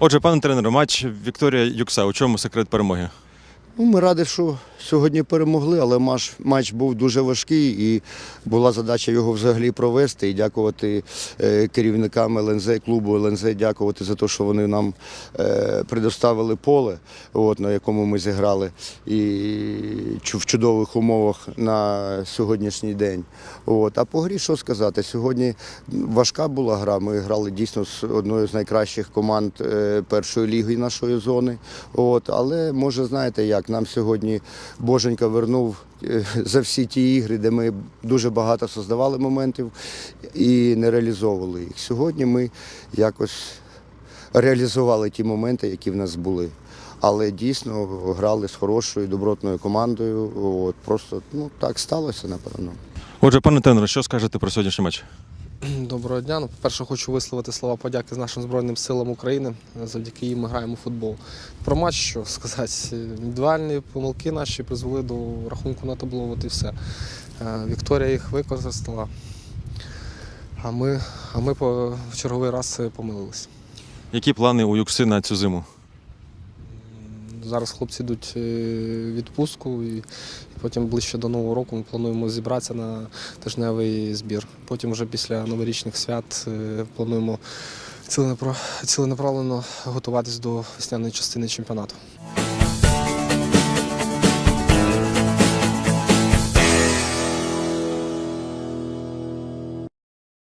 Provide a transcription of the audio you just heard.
Отже, пане тренер, матч Вікторія Юкса. У чому секрет перемоги? Ну, ми раді, що сьогодні перемогли, але матч, матч був дуже важкий і була задача його взагалі провести. І дякувати е, керівникам ЛНЗ, клубу ЛНЗ, дякувати за те, що вони нам е, предоставили поле, от, на якому ми зіграли, і в чудових умовах на сьогоднішній день. От. А по грі що сказати? Сьогодні важка була гра. Ми грали дійсно з одною з найкращих команд е, першої ліги нашої зони. От. Але може, знаєте як, нам сьогодні Боженька вернув е, за всі ті ігри, де ми дуже багато создавали моментів і не реалізовували їх. Сьогодні ми якось реалізували ті моменти, які в нас були. Але дійсно грали з хорошою добротною командою. От просто ну так сталося, напевно. Отже, пане тренере, що скажете про сьогоднішній матч? Доброго дня. Ну, по-перше, хочу висловити слова подяки з нашим Збройним силам України. Завдяки їм ми граємо у футбол. Про матч, що сказати, індивідуальні помилки наші призвели до рахунку на табло, от і все. Е, Вікторія їх використала, а ми, а ми в черговий раз е, помилились. Які плани у Юкси на цю зиму? Зараз хлопці йдуть е, відпустку і потім ближче до Нового року ми плануємо зібратися на тижневий збір. Потім вже після новорічних свят е, плануємо ціленаправленно готуватись до весняної частини чемпіонату.